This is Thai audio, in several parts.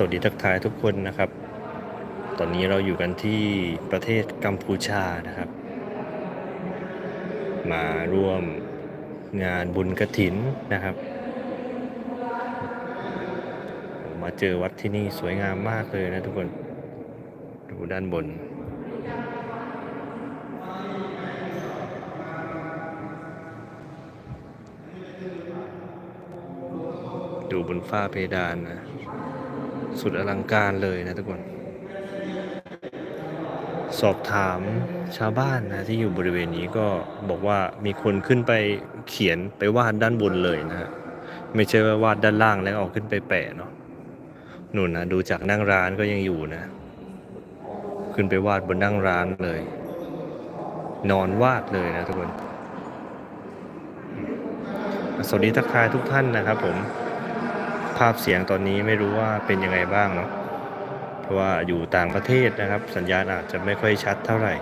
สวัสดีทักทายทุกคนนะครับ ตอนนี้เราอยู่กันที่ประเทศกัมพูชานะครับ มาร่วมงานบุญกระถินนะครับ มาเจอวัดที่นี่สวยงามมากเลยนะทุกคน ดูด้านบน ดูบนฝ้าเพดานนะ สุดอลังการเลยนะทุกคน สอบถามชาวบ้านนะที่อยู่บริเวณนี้ก็บอกว่ามีคนขึ้นไปเขียนไปวาดด้านบนเลยนะฮะไม่ใช่ว่าวาดด้านล่างแล้วเอาขึ้นไปแปะเนาะนู่นนะดูจากนั่งร้านก็ยังอยู่นะ ขึ้นไปวาดบนนั่งร้านเลย นอนวาดเลยนะทุกคนสวัสดีทักทายทุกท่านนะครับผม ภาพเสียงตอนนี้ไม่รู้ว่าเป็นยังไงบ้างเนาะเพราะว่าอยู่ต่างประเทศนะครับ สัญญาณอาจจะไม่ค่อยชัดเท่าไหร่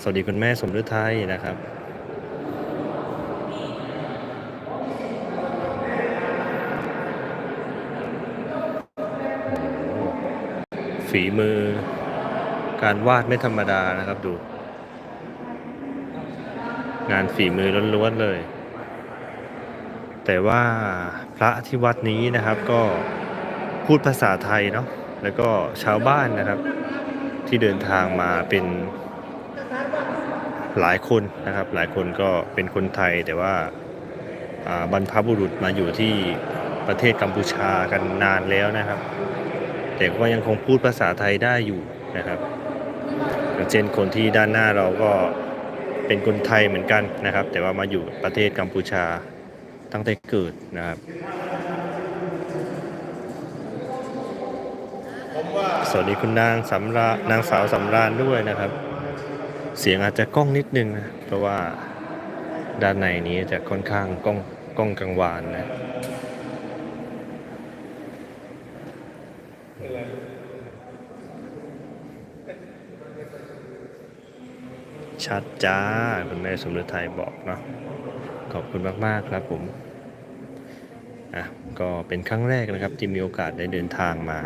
สวัสดีคุณแม่สมฤทัยนะครับฝีมือการวาดไม่ธรรมดานะครับดู งานฝีมือล้วนๆเลย แต่ว่าพระที่วัดนี้นะครับก็พูดภาษาไทยเนาะแล้วก็ชาวบ้านนะครับ ที่เดินทางมาเป็นหลายคนนะครับ หลายคนก็เป็นคนไทยแต่ว่าบรรพบุรุษมาอยู่ที่ประเทศกัมพูชากันนานแล้วนะครับ แต่ก็ยังคงพูดภาษาไทยได้อยู่นะครับอย่างเช่นคนที่ด้านหน้าเราก็เป็นคนไทยเหมือนกันนะครับ แต่ว่ามาอยู่ประเทศกัมพูชา ตั้งแต่เกิดนะครับ สวัสดีคุณนางสำรานางสาวสำราญด้วยนะครับ เสียงอาจจะก้องนิดนึงนะเพราะว่าด้านในนี้จะค่อนข้างก้องก้องกังวานนะชัดจ้า คุณแม่สมฤทัยบอกเนาะ ขอบคุณมาก ๆ ครับผมอะก็เป็นครั้งแรกนะครับที่มีโอกาสได้เดินทางมา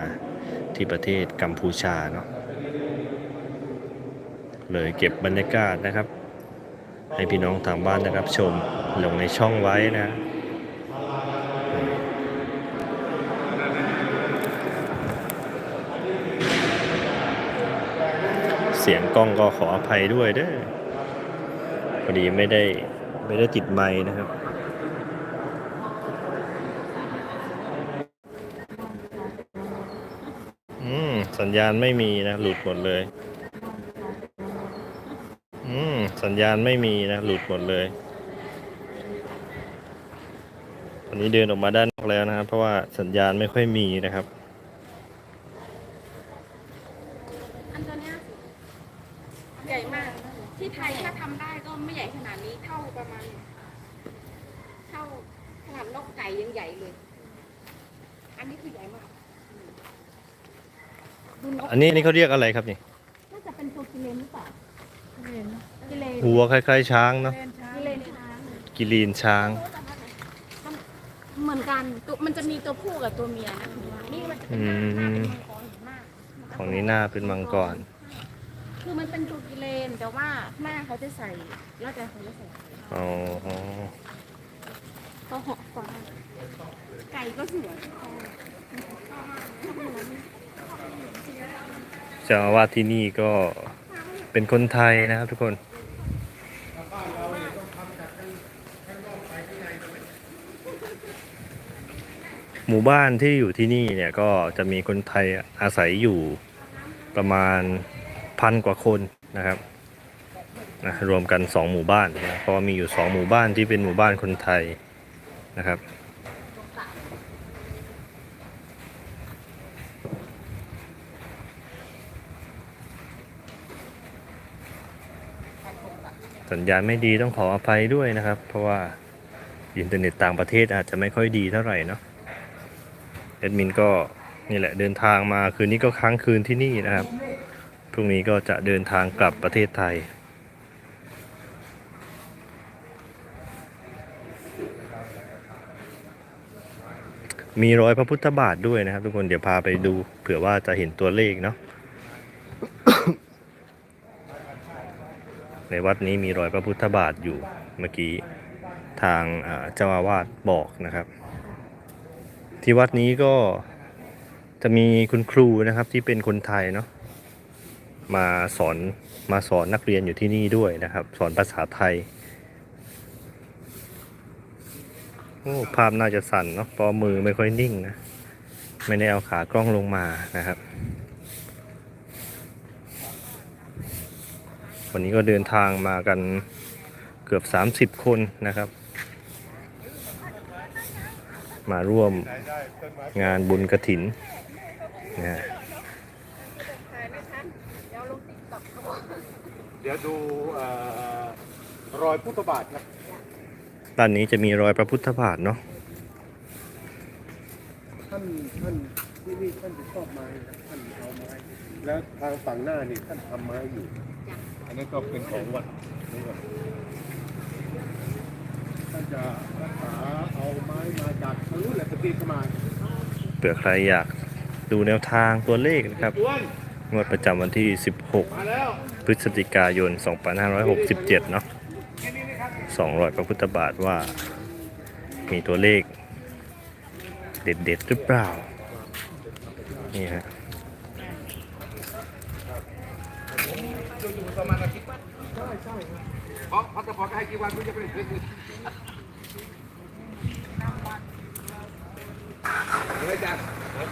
ที่ประเทศกัมพูชาเนาะเลยเก็บบรรยากาศนะครับ ให้พี่น้องทางบ้านนะครับชมลงในช่องไว้นะเสียงกล้องก็ขออภัยด้วยเด้อพอดีไม่ได้ ไม่ได้ติดไม้นะครับ อืม สัญญาณไม่มีนะ หลุดหมดเลย อืม สัญญาณไม่มีนะ หลุดหมดเลยวันนี้เดินออกมาด้านนอกแล้วนะครับ เพราะว่าสัญญาณไม่ค่อยมีนะครับ อันตัวเนี้ยใหญ่มาก ที่ไทยถ้าทำได้ก็ไม่ใหญ่ขนาดนี้เท่าประมาณ เท่าข นาดนกไก่ยังใหญ่เลย อันนี้คือใหญ่มากดูนกอันนี้นี่เขาเรียกอะไรครับนี่น่าจะเป็นตัวกิเลนหรือเปล่ากิเลนกิเลนหัวคล้ายๆช้างเนาะกิเลนช้างกิลีนช้างมันเหมือนกันตัวมันจะมีตัวผู้กับตัวเมียนะนี่มันจะเป็นหน้าหน้าเป็นมังกรมากของนี้หน้าเป็นมังกร คือมันเป็นตัวกิเลนแต่ว่าหน้าเขาจะใส่แล้วแต่เขาจะใส่ อ๋อ ก็หอกฟ้าไก่ก็สวยเจ้าอาวาสที่นี่ก็เป็นคนไทยนะครับทุกคนหมู่บ้านที่อยู่ที่นี่เนี่ยก็จะมีคนไทยอาศัยอยู่ประมาณพันกว่าคนนะครับนะรวมกันสองหมู่บ้านนะเพราะว่ามีอยู่สองหมู่บ้านที่เป็นหมู่บ้านคนไทย นะครับ สัญญาณไม่ดีต้องขออภัยด้วยนะครับ เพราะว่าอินเทอร์เน็ตต่างประเทศอาจจะไม่ค่อยดีเท่าไหร่เนาะแอดมินก็นี่แหละเดินทางมาคืนนี้ก็ค้างคืนที่นี่นะครับ พรุ่งนี้ก็จะเดินทางกลับประเทศไทย มีรอยพระพุทธบาทด้วยนะครับ ทุกคนเดี๋ยวพาไปดูเผื่อว่าจะเห็นตัวเลขเนาะในวัดนี้มีรอยพระพุทธบาทอยู่เมื่อกี้ทางเจ้าอาวาสบอกนะครับ ที่วัดนี้ก็จะมีคุณครูนะครับที่เป็นคนไทยเนาะมาสอนมาสอนนักเรียนอยู่ที่นี่ด้วยนะครับ สอนภาษาไทยโอ้ ภาพน่าจะสั่นเนาะเพราะมือไม่ค่อยนิ่งนะ ไม่ได้เอาขากล้องลงมานะครับ วันนี้ก็เดินทางมากันเกือบ 30 คนนะครับ มาร่วมงานบุญกระถินนะฮะเดี๋ยวลงติ๊กต็อกเขาบอกเดี๋ยวดูเอ่อรอยพุทธบาทครับ ด้านนี้จะมีรอยพระพุทธบาทเนาะท่านท่านที่นี่ท่านจะชอบไม้ครับท่านเอาไม้ แล้วทางฝั่งหน้านี่ท่านทำไม้อยู่ อันนั้นก็เป็นของวัดนี่ก่อนท่านจะรักษาเอาไม้มาจากทางนู้นแหละตะกี้เข้ามาเผื่อใครอยากดูแนวทางตัวเลขนะครับอ้วนงวดประจำวันที่ มาแล้ว 16 พฤศจิกายน 2567 เนาะ 200พระพุทธบาทว่า มีตัวเลข เด็ดๆหรือเปล่า นี่ฮะปราณอาทิตย์ใช่ใช่เพราะพัสปอร์ตให้กี่วันคุณจะไปเลยเฮ้ยอาจารย์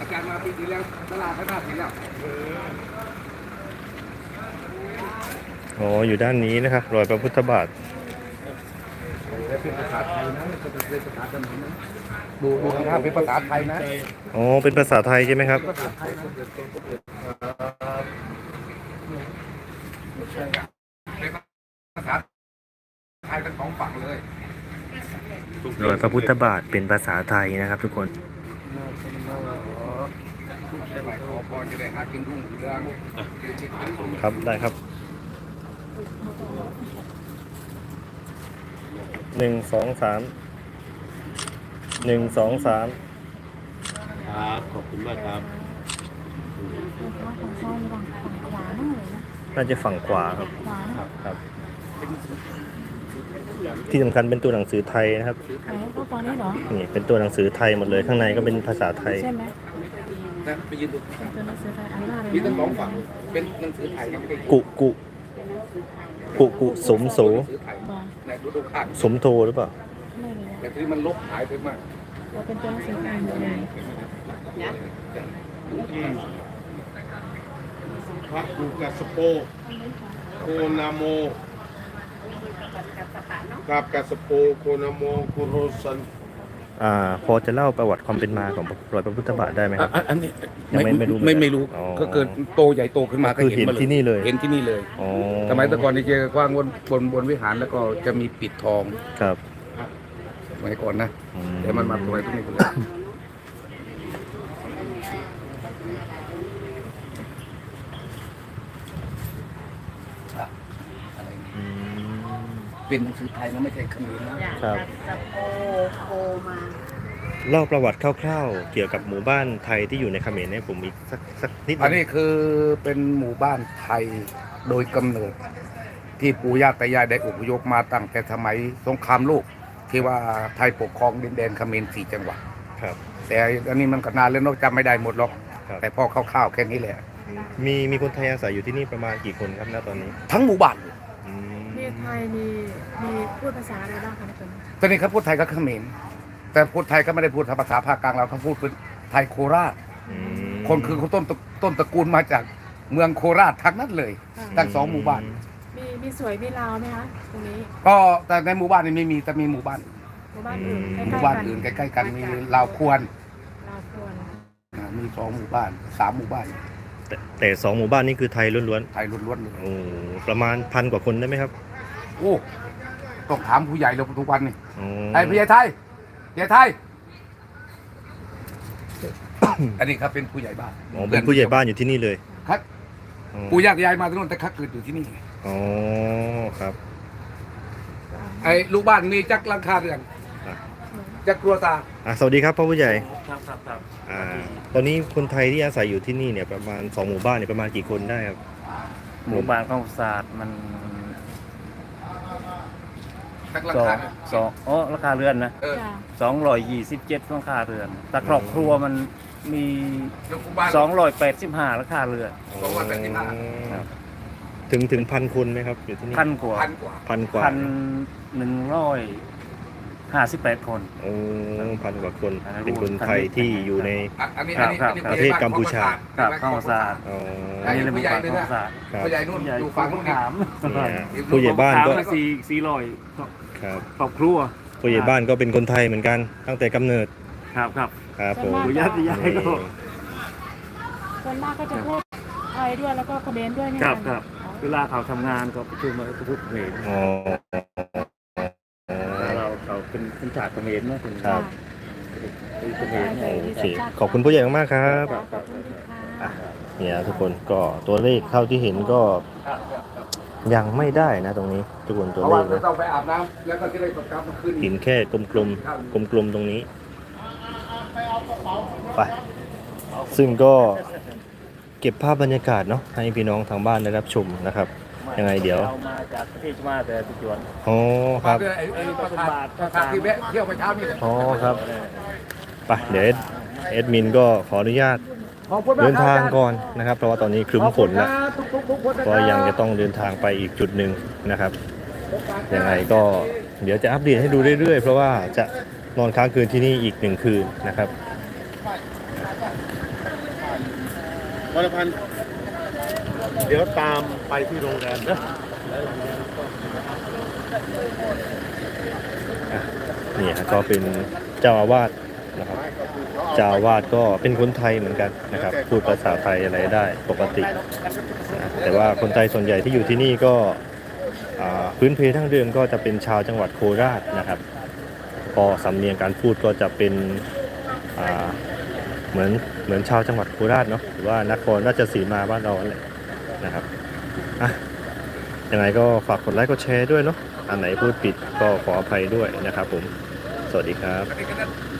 อาจารย์มาปีที่แล้วตลาดข้างหน้าสีแล้วอ๋ออยู่ด้านนี้นะครับ รอยพระพุทธบาท เป็นภาษาไทยนะเป็นภาษาเขมรนะดูดูข้างหน้าเป็นภาษาไทยนะอ๋อเป็นภาษาไทยใช่ไหมครับ ภาษาไทยนะเป็นภาษาไทยทั้งสองฝั่งเลยรอยพระพุทธบาทเป็นภาษาไทยนะครับ ทุกคนครับได้ครับ หนึ่งสองสามหนึ่งสองสามครับ ขอบคุณมากครับฝั่งซ้ายหรือฝั่งฝั่งขวานั่นเลยนะน่าจะฝั่งขวาครับ ขวานะครับ ที่สำคัญเป็นตัวหนังสือไทยนะครับ ไหนก็ฝั่งนี้เหรอ นี่เป็นตัวหนังสือไทยหมดเลย ข้างในก็เป็นภาษาไทย ใช่ไหมนะไปยืนดูเป็นตัวหนังสือไทยอันหน้าเลยมีทั้งสองนะฝั่งเป็นหนังสือไทยนะไม่ใช่กุกุกุกุสมโส หนังสือไทยบอกใน ดูดูข้างสมโทหรือเปล่า ไม่เลยแต่ที่มันลบหายไปมากว่าเป็นตัวหนังสือไทยหมดเลยพระกูกัสโปโคนาโมกับกัสโปโคนาโมกุโรสัน อ่าพอจะเล่าประวัติความเป็นมาของรอยพระพุทธบาทได้ไหมครับ อะอันนี้ยังไม่ไม่รู้ไม่ไม่รู้อ๋อก็เกิดโตใหญ่โตขึ้นมาก็คือเห็นมาลยที่นี่เลย เห็นที่นี่เลยอ๋อสมัยแต่ก่อนนี่จะกว้างบนบนบนวิหารแล้วก็จะมีปิดทองครับสมัยก่อนนะอืแต่มันมาสมัยตรงนี้เลยอืม เป็นหนังสือไทยนะไม่ใช่เขมรนะครับกับโอโอมาเล่าประวัติคร่าวๆ เกี่ยวกับหมู่บ้านไทยที่อยู่ในเขมรให้ผมอีกสักสักนิดหอันงนี้คือเป็นหมู่บ้านไทยโดยกำเนิด ที่ปู่ย่าตายายได้อพยพมาตั้งแต่สมัยสงครามโลกที่ว่าไทยปกครองดินแดนเขมรสี่จังหวัด ครับ แต่อันนี้มันก็นานแล้วเนอะจำไม่ได้หมดหรอก ครับ แต่พอคร่าวๆแค่นี้แหละ มีมีคนไทยอาศัยอยู่ที่นี่ประมาณกี่คนครับณตอนนี้ ทั้งหมู่บ้านเลยอืมมีไทยมีมีพูดภาษาอะไรบ้างคะในตัวนี้ตอนนี้เขาพูดไทยกับเขมรแต่พูดไทยก็ไม่ได้พูดภาษาภาคกลางเราเขาพูดเป็นไทยโคราชอืมคนคือเขาต้นตระต้นตระกูลมาจากเมืองโคราชทั้งนั้นเลยทั้งสองหมู่บ้าน มีมีสวยมีลาวไหมคะตรงนี้ก็แต่ในหมู่บ้านนี้ไม่มีแต่มีหมู่บ้านหมู่บ้านอื่นใกล้หมู่ๆบ้านกันอื่นใกล้ๆกันมีลาวควรลาวควรอ่ามีสองหมู่บ้านสามหมู่บ้านแต่แต่สองหมู่บ้านนี้คือไทยล้วนไทยล้วนๆเลยๆโอ้ประมาณพันกว่าคนได้ไหมครับ โอ้ต้องถามผู้ใหญ่เลยทุกวันนี่อ๋อไอ้ผู้ใหญ่ไทยผู้ใหญ่ไทย อันนี้ครับเป็นผู้ใหญ่บ้านอ๋อเป็นผู้ใหญ่บ้านอยู่ที่นี่เลย ครับอ๋อปู่ย่าตายายมาที่นู่นแต่เขาเกิดอยู่ที่นี่อ๋อครับ ไอ้ลูกบ้านมีจักรหลังคาเรือนจักรครัวตาอะสวัสดีครับพ่อผู้ใหญ่คครับครับครับอ่าตอนนี้คนไทยที่อาศัยอยู่ที่นี่เนี่ยประมาณสองหมู่บ้านเนี่ยประมาณกี่คนได้ครับหมู่บ้านของศาสตร์มัน ทั้งราสองคาสองอ๋อราคาเรือนนะเออจ้ะสองร้อยยี่สิบเจ็ดราคาเรือนแต่ครอบครัวมันมียกบ้านสองร้อยแปดสิบห้าราคาเรือน สองร้อยแปดสิบห้าครับ ถึงถึงพันคนไหมครับอยู่ที่นี่พันกว่าพันกว่าพันกว่าพันหนึ่งร้อย ห้าสิบแปดคน โอ้พันกว่าคนอ่าเป็นคนไทยที่อยู่ในอะอันนี้ครัอันบนี้ครับอันนี้ประเทศกัมพูชา ครับเข้าศาสตร์อ๋ออันนี้เลยหมู่บ้านของศาสตร์ครับผู้ใหญ่นู่นผู้ใหญ่อยู่ฝั่งนู้นนี่ถามเนี่ยผู้ใหญ่บ้านก็ถมสี่สี่ร้อยครับครอบครัวผู้ใหญ่บ้านก็เป็นคนไทยเหมือนกันตั้งแต่กำเนิด ครับครับครับผมปู่ย่าตายายก็ส่วนมากก็จะพูดไทยด้วยแล้วก็เขมรด้วยนี่ครับนะครับเวลาเขาทำงานก็ประชุมมาประชุมเขมร เป็นเป็นชาติเขมรนะเป็นครับเป็นเขมรโอเคขอบคุณผู้ใหญ่มากๆครับ ขอบคุณค่ะ เนี่ยทุกคนก็ตัวเลขเท่าที่เห็นก็ยังไม่ได้นะตรงนี้ ทุกคนตัวเพราะเลว่าขจะนะต้องไปอาบน้ำแล้วก็จะได้กลับมาคืนเห็นแค่กลมๆกลมๆตรงนี้ไปซึ่งก็เก็บภาพบรรยากาศเนาะให้พี่น้องทางบ้านได้รับชมนะครับ ยังไงเดี๋ยวเรามาจากประเทศมาแต่ประจวบอ๋อครับ ไอ้ไอ้ประธานประธานที่แวะเที่ยวไปเช้านี่แหละอ๋อครับไปเดี๋ยวเอ็ดมินก็ขออนุญาตขอบคุณมกเดินทางครับก่อนนะครับ เพราะว่าตอนนี้ครึ้มฝนแล้ว ทุกๆทุกคนนะก็ยังจะต้องเดินทางไปอีกจุดหนึ่งนะครับ ยังไงก็เดี๋ยวจะอัปเดตให้ดูเรื่อยๆ เพราะว่าจะนอนค้างคืนที่นี่อีกหนึ่งคืนนะครับ วรพันธ์ เดี๋ยวตามไปที่โรงแรมนะนี่ฮะก็เป็นเจ้าอาวาสนะครับเจ้าอาวาสก็เป็นคนไทยเหมือนกันนะครับ พูดภาษาไทยอะไรได้ปกตินะแต่ว่าคนไทยส่วนใหญ่ที่อยู่ที่นี่ก็พื้นเพทั้งเดิมก็จะเป็นชาวจังหวัดโคราชนะครับก็สำเนียงการพูดก็จะเป็นเหมือนเหมือนชาวจังหวัดโคราชเนาะหรือว่านครราชสีมาบ้านเราแหละ นะครับอะยังไงก็ฝากกดไลค์กดแชร์ด้วยเนาะอันไหนพูดผิดก็ขออภัยด้วยนะครับผม สวัสดีครับ